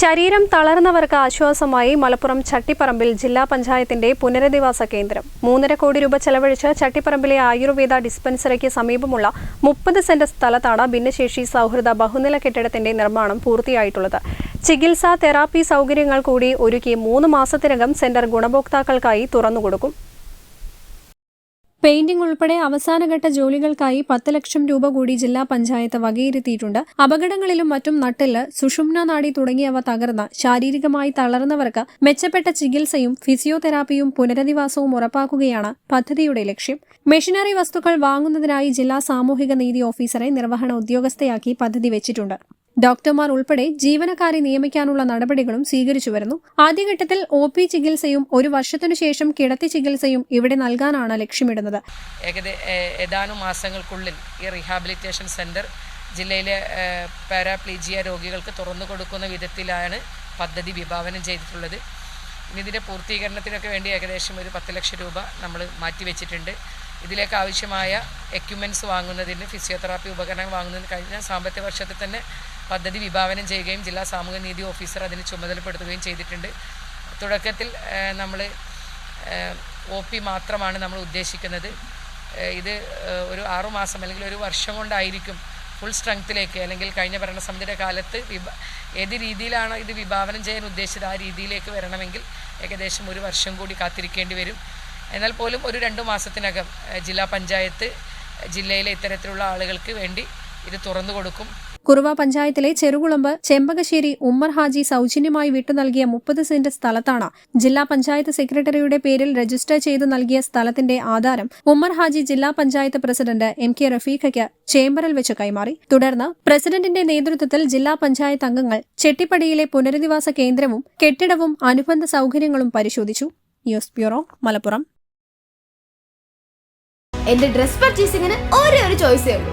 ശരീരം തളർന്നവർക്ക് ആശ്വാസമായി മലപ്പുറം ചട്ടിപ്പറമ്പിൽ ജില്ലാ പഞ്ചായത്തിന്റെ പുനരധിവാസ കേന്ദ്രം. മൂന്നര കോടി രൂപ ചെലവഴിച്ച് ചട്ടിപ്പറമ്പിലെ ആയുർവേദ ഡിസ്പെൻസറിക്ക് സമീപമുള്ള മുപ്പത് സെന്റ് സ്ഥലത്താണ് ഭിന്നശേഷി സൗഹൃദ ബഹുനില കെട്ടിടത്തിന്റെ നിർമ്മാണം പൂർത്തിയായിട്ടുള്ളത്. ചികിത്സാ തെറാപ്പി സൗകര്യങ്ങൾ കൂടി ഒരുക്കി മൂന്ന് മാസത്തിനകം സെന്റർ ഗുണഭോക്താക്കൾക്കായി തുറന്നുകൊടുക്കും. പെയിന്റിംഗ് ഉൾപ്പെടെ അവസാനഘട്ട ജോലികൾക്കായി പത്ത് ലക്ഷം രൂപ കൂടി ജില്ലാ പഞ്ചായത്ത് വകയിരുത്തിയിട്ടുണ്ട്. അപകടങ്ങളിലും മറ്റും നട്ടിൽ സുഷുമ്ന നാടി തുടങ്ങിയവ തകർന്ന ശാരീരികമായി തളർന്നവർക്ക് മെച്ചപ്പെട്ട ചികിത്സയും ഫിസിയോതെറാപ്പിയും പുനരധിവാസവും ഉറപ്പാക്കുകയാണ് പദ്ധതിയുടെ ലക്ഷ്യം. മെഷീനറി വസ്തുക്കൾ വാങ്ങുന്നതിനായി ജില്ലാ സാമൂഹിക നീതി ഓഫീസറെ നിർവഹണ ഉദ്യോഗസ്ഥയാക്കി പദ്ധതി വെച്ചിട്ടുണ്ട്. ഡോക്ടർമാർ ഉൾപ്പെടെ ജീവനക്കാരെ നിയമിക്കാനുള്ള നടപടികളും സ്വീകരിച്ചു വരുന്നു. ആദ്യഘട്ടത്തിൽ ഒ പി ചികിത്സയും ഒരു വർഷത്തിനു ശേഷം കിടത്തി ചികിത്സയും ഇവിടെ നൽകാനാണ് ലക്ഷ്യമിടുന്നത്. ഏതാനും മാസങ്ങൾക്കുള്ളിൽ ഈ റീഹാബിലിറ്റേഷൻ സെന്റർ ജില്ലയിലെ പാരാപ്ലീജിയ രോഗികൾക്ക് തുറന്നു കൊടുക്കുന്ന വിധത്തിലാണ് പദ്ധതി വിഭാവനം ചെയ്തിട്ടുള്ളത്. ഇതിന്റെ പൂർത്തീകരണത്തിനൊക്കെ വേണ്ടി ഏകദേശം ഒരു പത്ത് ലക്ഷം രൂപ നമ്മൾ മാറ്റിവെച്ചിട്ടുണ്ട് ഇതിലേക്ക് ആവശ്യമായ എക്യുപ്മെന്റ്സ് വാങ്ങുന്നതിന് ഫിസിയോതെറാപ്പി ഉപകരണങ്ങൾ വാങ്ങുന്നതിന് കഴിഞ്ഞ സാമ്പത്തിക വർഷത്തിൽ തന്നെ പദ്ധതി വിഭാവനം ചെയ്യുകയും ജില്ലാ സാമൂഹ്യ നീതി ഓഫീസർ അതിന് ചുമതലപ്പെടുത്തുകയും ചെയ്തിട്ടുണ്ട്. തുടക്കത്തിൽ നമ്മൾ ഒ പി മാത്രമാണ് നമ്മൾ ഉദ്ദേശിക്കുന്നത്. ഇത് ഒരു ആറുമാസം അല്ലെങ്കിൽ ഒരു വർഷം കൊണ്ടായിരിക്കും ഫുൾ സ്ട്രെങ്ത്തിലേക്ക് അല്ലെങ്കിൽ കഴിഞ്ഞ ഭരണസമിതിയുടെ കാലത്ത് ഏത് രീതിയിലാണ് ഇത് വിഭാവനം ചെയ്യാൻ ഉദ്ദേശിച്ചത് ആ രീതിയിലേക്ക് വരണമെങ്കിൽ ഏകദേശം ഒരു വർഷം കൂടി കാത്തിരിക്കേണ്ടി വരും. എന്നാൽ പോലും ഒരു രണ്ട് മാസത്തിനകം ജില്ലാ പഞ്ചായത്ത് ജില്ലയിലെ ഇത്തരത്തിലുള്ള ആളുകൾക്ക് വേണ്ടി ഇത് തുറന്നു കൊടുക്കും. കുറുവ പഞ്ചായത്തിലെ ചെറുകുളമ്പ് ചെമ്പകശ്ശേരി ഉമ്മർ ഹാജി സൗജന്യമായി വിട്ടു നൽകിയ മുപ്പത് സെന്റ് സ്ഥലത്താണ് ജില്ലാ പഞ്ചായത്ത് സെക്രട്ടറിയുടെ പേരിൽ രജിസ്റ്റർ ചെയ്തു നൽകിയ സ്ഥലത്തിന്റെ ആധാരം ഉമ്മർ ഹാജി ജില്ലാ പഞ്ചായത്ത് പ്രസിഡന്റ് എം കെ റഫീഖയ്ക്ക് ചേംബറിൽ വെച്ച് കൈമാറി. തുടർന്ന് പ്രസിഡന്റിന്റെ നേതൃത്വത്തിൽ ജില്ലാ പഞ്ചായത്ത് അംഗങ്ങൾ ചെട്ടിപ്പടിയിലെ പുനരധിവാസ കേന്ദ്രവും കെട്ടിടവും അനുബന്ധ സൗകര്യങ്ങളും പരിശോധിച്ചു. News bureau Malappuram. എന്റെ ഡ്രസ് പർച്ചേസിംഗിന് ഒരേ ഒരു ചോയ്സേ ഉള്ളൂ.